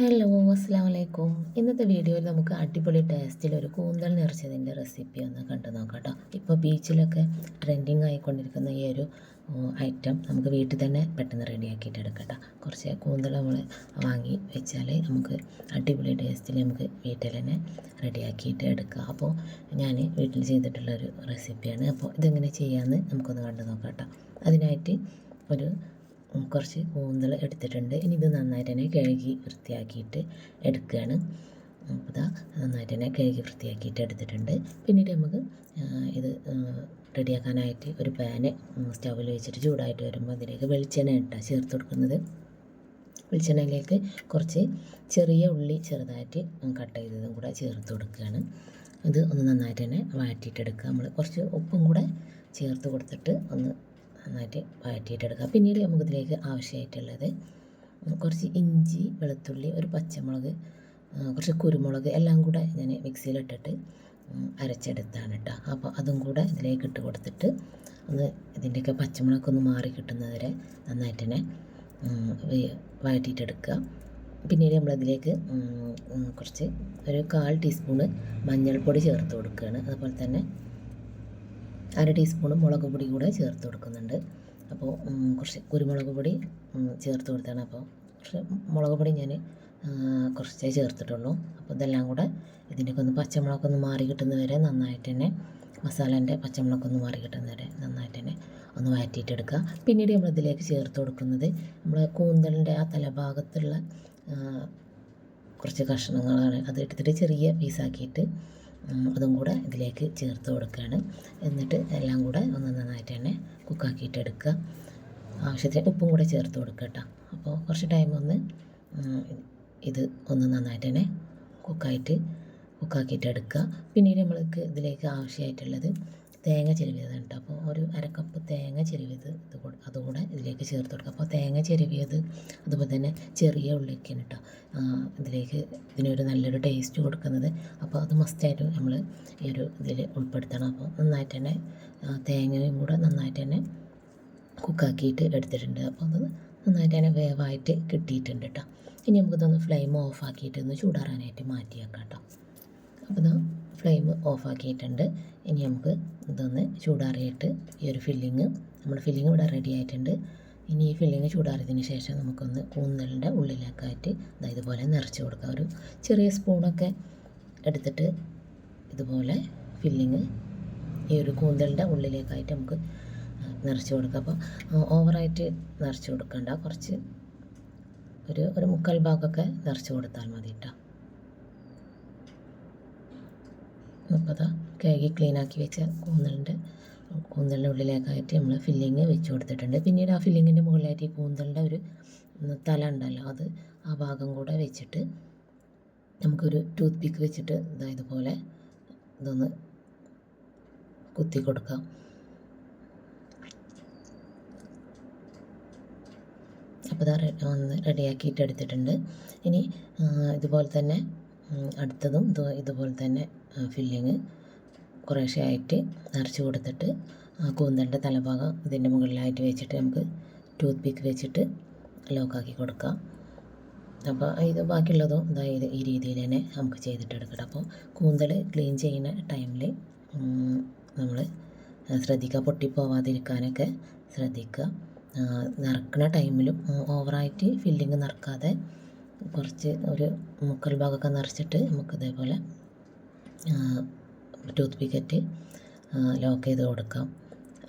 Hello അസ്സാം വലൈക്കും ഇന്നത്തെ വീഡിയോയിൽ നമുക്ക് അടിപൊളി ടേസ്റ്റിൽ ഒരു കൂന്തൽ നിറച്ചതിന്റെ റെസിപ്പി ഒന്ന് കണ്ടു നോക്കാം കേട്ടോ. ഇപ്പോൾ ബീച്ചിലൊക്കെ ട്രെൻഡിങ് ആയിക്കൊണ്ടിരിക്കുന്ന ഈ ഒരു ഐറ്റം നമുക്ക് വീട്ടിൽ തന്നെ പെട്ടെന്ന് റെഡിയാക്കിയിട്ട് എടുക്കട്ടോ കുറച്ച് കൂന്തൽ നമ്മൾ വാങ്ങി വെച്ചാൽ നമുക്ക് അടിപൊളി ടേസ്റ്റിൽ നമുക്ക് വീട്ടിൽ തന്നെ റെഡിയാക്കിയിട്ട് എടുക്കാം. അപ്പോൾ ഞാൻ വീട്ടിൽ ചെയ്തിട്ടുള്ളൊരു റെസിപ്പിയാണ് അപ്പോൾ ഇതെങ്ങനെ ചെയ്യാമെന്ന് നമുക്കൊന്ന് കണ്ടു നോക്കാം കേട്ടോ. അതിനായിട്ട് ഒരു കുറച്ച് കൂന്തൽ എടുത്തിട്ടുണ്ട്. ഇനി ഇത് നന്നായിട്ട് തന്നെ കഴുകി വൃത്തിയാക്കിയിട്ട് എടുക്കുകയാണ് അപ്പോൾ ഇതാ നന്നായിട്ട് തന്നെ കഴുകി വൃത്തിയാക്കിയിട്ട് എടുത്തിട്ടുണ്ട്. പിന്നീട് നമുക്ക് ഇത് റെഡിയാക്കാനായിട്ട് ഒരു പാന് സ്റ്റൗവിൽ വെച്ചിട്ട് ചൂടായിട്ട് വരുമ്പോൾ അതിലേക്ക് വെളിച്ചെണ്ണ ഇട്ടാണ് ചേർത്ത് കൊടുക്കുന്നത്. വെളിച്ചെണ്ണയിലേക്ക് കുറച്ച് ചെറിയ ഉള്ളി ചെറുതായിട്ട് കട്ട് ചെയ്തതും കൂടെ ചേർത്ത് കൊടുക്കുകയാണ്. ഇത് ഒന്ന് നന്നായിട്ട് തന്നെ വഴറ്റിയിട്ടെടുക്കുക നമ്മൾ കുറച്ച് ഉപ്പും കൂടെ ചേർത്ത് കൊടുത്തിട്ട് ഒന്ന് നന്നായിട്ട് വഴറ്റിയിട്ടെടുക്കുക. പിന്നീട് നമുക്കിതിലേക്ക് ആവശ്യമായിട്ടുള്ളത് കുറച്ച് ഇഞ്ചി വെളുത്തുള്ളി ഒരു പച്ചമുളക് കുറച്ച് കുരുമുളക് എല്ലാം കൂടെ ഞാൻ മിക്സിയിലിട്ടിട്ട് അരച്ചെടുത്താണ് കേട്ടോ അപ്പോൾ അതും കൂടെ ഇതിലേക്ക് ഇട്ട് കൊടുത്തിട്ട് ഒന്ന് ഇതിന്റെയൊക്കെ പച്ചമുളകൊക്കെ മാറി കിട്ടുന്നതുവരെ നന്നായിട്ട് തന്നെ വഴറ്റിയിട്ടെടുക്കുക. പിന്നീട് നമ്മളതിലേക്ക് കുറച്ച് ഒരു കാൽ ടീസ്പൂണ് മഞ്ഞൾപ്പൊടി ചേർത്ത് കൊടുക്കുകയാണ്. അതുപോലെ തന്നെ അര ടീസ്പൂൺ മുളക് പൊടി കൂടെ ചേർത്ത് കൊടുക്കുന്നുണ്ട്. അപ്പോൾ കുറച്ച് കുരുമുളക് പൊടി ചേർത്ത് കൊടുത്താണ്. അപ്പോൾ കുറച്ച് മുളക് പൊടി ഞാൻ കുറച്ചേ ചേർത്തിട്ടുള്ളൂ. അപ്പോൾ ഇതെല്ലാം കൂടെ ഇതിന്റെയൊക്കെ ഒന്ന് പച്ചമുളകൊന്ന് മാറി കിട്ടുന്നത് വരെ നന്നായിട്ട് തന്നെ മസാലേന്റെ പച്ചമുളകൊന്ന് മാറി കിട്ടുന്നത് വരെ നന്നായിട്ട് തന്നെ ഒന്ന് വഴറ്റിയിട്ടെടുക്കുക. പിന്നീട് നമ്മളിതിലേക്ക് ചേർത്ത് കൊടുക്കുന്നത് നമ്മൾ കൂന്തലിന്റെ ആ തലഭാഗത്തുള്ള കുറച്ച് കഷ്ണങ്ങളാണ്. അത് എടുത്തിട്ട് ചെറിയ പീസാക്കിയിട്ട് അതും കൂടെ ഇതിലേക്ക് ചേർത്ത് കൊടുക്കുകയാണ്. എന്നിട്ട് എല്ലാം കൂടെ ഒന്ന് നന്നായിട്ട് തന്നെ കുക്കാക്കിയിട്ട് എടുക്കുക. ആവശ്യത്തിന് ഉപ്പും കൂടെ ചേർത്ത് കൊടുക്കുക കേട്ടോ. അപ്പോൾ കുറച്ച് ടൈം ഒന്ന് ഇത് ഒന്ന് നന്നായിട്ട് തന്നെ കുക്കായിട്ട് കുക്കാക്കിയിട്ട് എടുക്കുക. പിന്നീട് നമ്മൾക്ക് ഇതിലേക്ക് ആവശ്യമായിട്ടുള്ളത് തേങ്ങ ചിരവിയത് കേട്ടോ അപ്പോൾ ഒരു അരക്കപ്പ് തേങ്ങ ചെരുവിയത് ഇത് കൂടെ അതുകൂടെ ഇതിലേക്ക് ചേർത്ത് കൊടുക്കുക. അപ്പോൾ തേങ്ങ ചെരുവിയത് അതുപോലെ തന്നെ ചെറിയ ഉള്ളിക്കാണ് കേട്ടോ ഇതിലേക്ക് ഇതിനൊരു നല്ലൊരു ടേസ്റ്റ് കൊടുക്കുന്നത്. അപ്പോൾ അത് മസ്റ്റായിട്ട് നമ്മൾ ഈ ഒരു ഇതിൽ ഉൾപ്പെടുത്തണം. അപ്പോൾ നന്നായിട്ട് തന്നെ തേങ്ങയും കൂടെ നന്നായിട്ട് തന്നെ കുക്കാക്കിയിട്ട് എടുത്തിട്ടുണ്ട്. അപ്പോൾ അത് നന്നായിട്ട് തന്നെ വേവായിട്ട് കിട്ടിയിട്ടുണ്ട് കേട്ടോ ഇനി നമുക്കിതൊന്ന് ഫ്ലെയിം ഓഫ് ആക്കിയിട്ട് ഒന്ന് ചൂടാറാനായിട്ട് മാറ്റി വെക്കാം കേട്ടോ അപ്പോൾ ഫ്ലെയിം ഓഫ് ആക്കിയിട്ടുണ്ട് ഇനി നമുക്ക് ഇതൊന്ന് ചൂടാറിയിട്ട് ഈ ഒരു ഫില്ലിങ് നമ്മൾ ഫില്ലിങ് ഇവിടെ റെഡി ആയിട്ടുണ്ട്. ഇനി ഈ ഫില്ലിങ് ചൂടാറിയതിന് ശേഷം നമുക്കൊന്ന് കൂന്തലിന്റെ ഉള്ളിലേക്കായിട്ട് ഇതാ ഇതുപോലെ നിറച്ച് കൊടുക്കാം. ഒരു ചെറിയ സ്പൂണൊക്കെ എടുത്തിട്ട് ഇതുപോലെ ഫില്ലിങ് ഈ ഒരു കൂന്തലിന്റെ ഉള്ളിലേക്കായിട്ട് നമുക്ക് നിറച്ച് കൊടുക്കാം. അപ്പോൾ ഓവറായിട്ട് നിറച്ച് കൊടുക്കണ്ട. കുറച്ച് ഒരു ഒരു മുക്കാൽ ഭാഗമൊക്കെ നിറച്ച് കൊടുത്താൽ മതി കേട്ടോ. അതാ കഴുകി ക്ലീനാക്കി വെച്ച കൂന്തലിന്റെ കൂന്തലിന്റെ ഉള്ളിലേക്കായിട്ട് നമ്മൾ ഫില്ലിങ് വെച്ച് കൊടുത്തിട്ടുണ്ട്. പിന്നീട് ആ ഫില്ലിങ്ങിന്റെ മുകളിലായിട്ട് ഈ കൂന്തലിന്റെ ഒരു തല ഉണ്ടല്ലോ അത് ആ ഭാഗം കൂടെ വെച്ചിട്ട് നമുക്കൊരു ടൂത്ത് പിക്ക് വെച്ചിട്ട് ഇതാ ഇതുപോലെ ഇതൊന്ന് കുത്തി കൊടുക്കാം. അപ്പോൾ ഇതാ റെഡിയാക്കിയിട്ട് എടുത്തിട്ടുണ്ട്. ഇനി ഇതുപോലെ തന്നെ അടുത്തതും ഇത് ഇതുപോലെ തന്നെ ഫില്ലിങ് കുറേശ്ശെ ആയിട്ട് നിറച്ച് കൊടുത്തിട്ട് ആ കൂന്തലിന്റെ തലഭാഗം ഇതിന്റെ മുകളിലായിട്ട് വെച്ചിട്ട് നമുക്ക് ടൂത്ത് പിക്ക് വെച്ചിട്ട് ലോക്കാക്കി കൊടുക്കാം. അപ്പോൾ ഇത് ബാക്കിയുള്ളതും ഇതായി ഈ രീതിയിൽ തന്നെ നമുക്ക് ചെയ്തിട്ട് എടുക്കണം അപ്പോൾ കൂന്തൽ ക്ലീൻ ചെയ്യുന്ന ടൈമിൽ നമ്മൾ ശ്രദ്ധിക്കുക. പൊട്ടിപ്പോവാതിരിക്കാനൊക്കെ ശ്രദ്ധിക്കുക. നിറക്കുന്ന ടൈമിലും ഓവറായിട്ട് ഫില്ലിങ് നിറക്കാതെ കുറച്ച് ഒരു മുക്കൽ ഭാഗമൊക്കെ നിറച്ചിട്ട് നമുക്ക് ഇതേപോലെ ടൂത്ത് പിക്കറ്റ് ലോക്ക് ചെയ്ത് കൊടുക്കാം.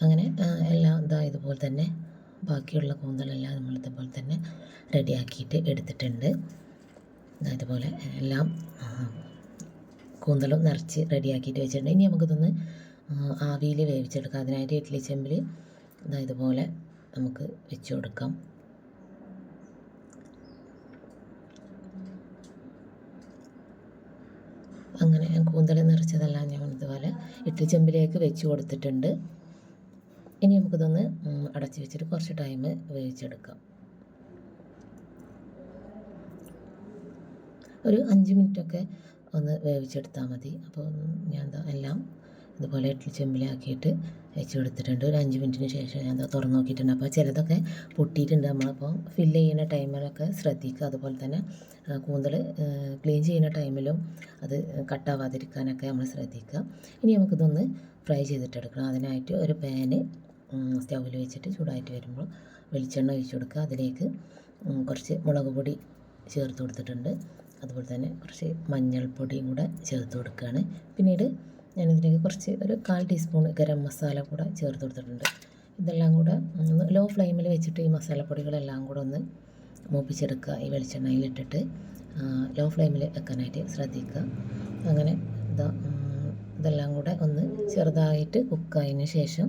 അങ്ങനെ എല്ലാം ഇതാ ഇതുപോലെ തന്നെ ബാക്കിയുള്ള കൂന്തലെല്ലാം നമ്മൾ ഇതുപോലെ തന്നെ റെഡിയാക്കിയിട്ട് എടുത്തിട്ടുണ്ട്. ഇതാ ഇതുപോലെ എല്ലാം കൂന്തലും നിറച്ച് റെഡിയാക്കിയിട്ട് വെച്ചിട്ടുണ്ട്. ഇനി നമുക്കിതൊന്ന് ആവിയിൽ വേവിച്ചെടുക്കാം. അതിനായിട്ട് ഇഡ്ഡലി ചെമ്പിൽ ഇതാ ഇതുപോലെ നമുക്ക് വെച്ച് കൊടുക്കാം. അങ്ങനെ കൂന്തൽ നിറച്ചതെല്ലാം ഞാൻ ഇതുപോലെ ഇഡ്ഡലി ചെമ്പിലേക്ക് വെച്ച് കൊടുത്തിട്ടുണ്ട്. ഇനി നമുക്കിതൊന്ന് അടച്ചു വെച്ചിട്ട് കുറച്ച് ടൈം വേവിച്ചെടുക്കാം. ഒരു അഞ്ച് മിനിറ്റൊക്കെ ഒന്ന് വേവിച്ചെടുത്താൽ മതി. അപ്പോൾ ഞാൻ എല്ലാം ഇതുപോലെ ഇഡ്ഡലി ചെമ്പിലാക്കിയിട്ട് വെച്ച് കൊടുത്തിട്ടുണ്ട്. ഒരു അഞ്ച് മിനിറ്റിന് ശേഷം ഞാൻ തുറന്ന് നോക്കിയിട്ടുണ്ട്. അപ്പോൾ ചിലതൊക്കെ പൊട്ടിയിട്ടുണ്ട്. നമ്മളപ്പോൾ ഫില്ല് ചെയ്യുന്ന ടൈമിലൊക്കെ ശ്രദ്ധിക്കുക. അതുപോലെ തന്നെ കൂന്തൽ ക്ലീൻ ചെയ്യുന്ന ടൈമിലും അത് കട്ടാവാതിരിക്കാനൊക്കെ നമ്മൾ ശ്രദ്ധിക്കുക. ഇനി നമുക്കിതൊന്ന് ഫ്രൈ ചെയ്തിട്ടെടുക്കണം. അതിനായിട്ട് ഒരു പാന് സ്റ്റൗവിൽ വെച്ചിട്ട് ചൂടായിട്ട് വരുമ്പോൾ വെളിച്ചെണ്ണ ഒഴിച്ച് കൊടുക്കുക. അതിലേക്ക് കുറച്ച് മുളക് പൊടി ചേർത്ത് കൊടുത്തിട്ടുണ്ട്. അതുപോലെ തന്നെ കുറച്ച് മഞ്ഞൾപ്പൊടിയും കൂടെ ചേർത്ത് കൊടുക്കുകയാണ്. പിന്നീട് ഞാനിതിലേക്ക് കുറച്ച് ഒരു കാൽ ടീസ്പൂൺ ഗരം മസാല കൂടെ ചേർത്ത് കൊടുത്തിട്ടുണ്ട്. ഇതെല്ലാം കൂടെ ഒന്ന് ലോ ഫ്ലെയിമിൽ വെച്ചിട്ട് ഈ മസാലപ്പൊടികളെല്ലാം കൂടെ ഒന്ന് മൂപ്പിച്ചെടുക്കുക. ഈ വെളിച്ചെണ്ണയിലിട്ടിട്ട് ലോ ഫ്ലെയിമിൽ വെക്കാനായിട്ട് ശ്രദ്ധിക്കുക. അങ്ങനെ ഇതാ ഇതെല്ലാം കൂടെ ഒന്ന് ചെറുതായിട്ട് കുക്കായതിന് ശേഷം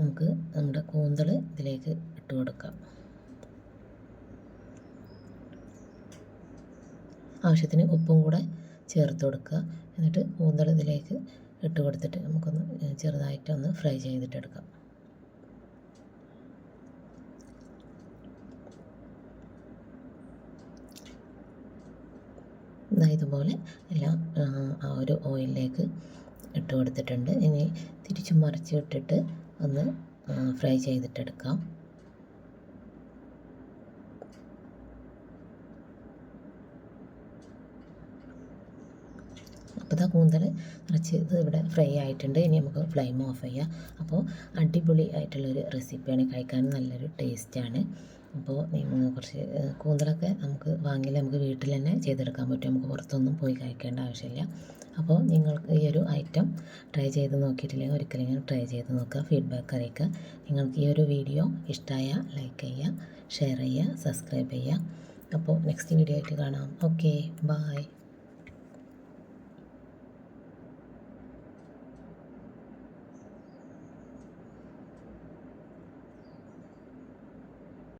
നമുക്ക് നമ്മുടെ കൂന്തൾ ഇതിലേക്ക് ഇട്ട് കൊടുക്കാം. ആവശ്യത്തിന് ഉപ്പും കൂടെ ചേർത്ത് കൊടുക്കുക. എന്നിട്ട് കൂന്തൽ ഇതിലേക്ക് ഇട്ട് കൊടുത്തിട്ട് നമുക്കൊന്ന് ചെറുതായിട്ടൊന്ന് ഫ്രൈ ചെയ്തിട്ടെടുക്കാം ഇതുപോലെ എല്ലാം ആ ഒരു ഓയിലിലേക്ക് ഇട്ട് കൊടുത്തിട്ടുണ്ട്. ഇനി തിരിച്ചു മറിച്ച് ഇട്ടിട്ട് ഒന്ന് ഫ്രൈ ചെയ്തിട്ടെടുക്കാം അപ്പോൾ ഇതാ കൂന്തൽ നിറച്ച് ഇത് ഇവിടെ ഫ്രൈ ആയിട്ടുണ്ട്. ഇനി നമുക്ക് ഫ്ലെയിം ഓഫ് ചെയ്യാം. അപ്പോൾ അടിപൊളി ആയിട്ടുള്ളൊരു റെസിപ്പിയാണ് കഴിക്കാൻ നല്ലൊരു ടേസ്റ്റാണ് അപ്പോൾ കുറച്ച് കൂന്തലൊക്കെ നമുക്ക് വാങ്ങി നമുക്ക് വീട്ടിൽ തന്നെ ചെയ്തെടുക്കാൻ പറ്റും. നമുക്ക് പുറത്തൊന്നും പോയി കഴിക്കേണ്ട ആവശ്യമില്ല. അപ്പോൾ നിങ്ങൾക്ക് ഈ ഒരു ഐറ്റം ട്രൈ ചെയ്ത് നോക്കിയിട്ടില്ലെങ്കിൽ ഒരിക്കലെങ്കിലും ട്രൈ ചെയ്ത് നോക്കുക. ഫീഡ്ബാക്ക് അറിയിക്കുക. നിങ്ങൾക്ക് ഈ ഒരു വീഡിയോ ഇഷ്ടമായ ലൈക്ക് ചെയ്യുക ഷെയർ ചെയ്യുക സബ്സ്ക്രൈബ് ചെയ്യുക. അപ്പോൾ നെക്സ്റ്റ് വീഡിയോ ആയിട്ട് കാണാം. Okay bye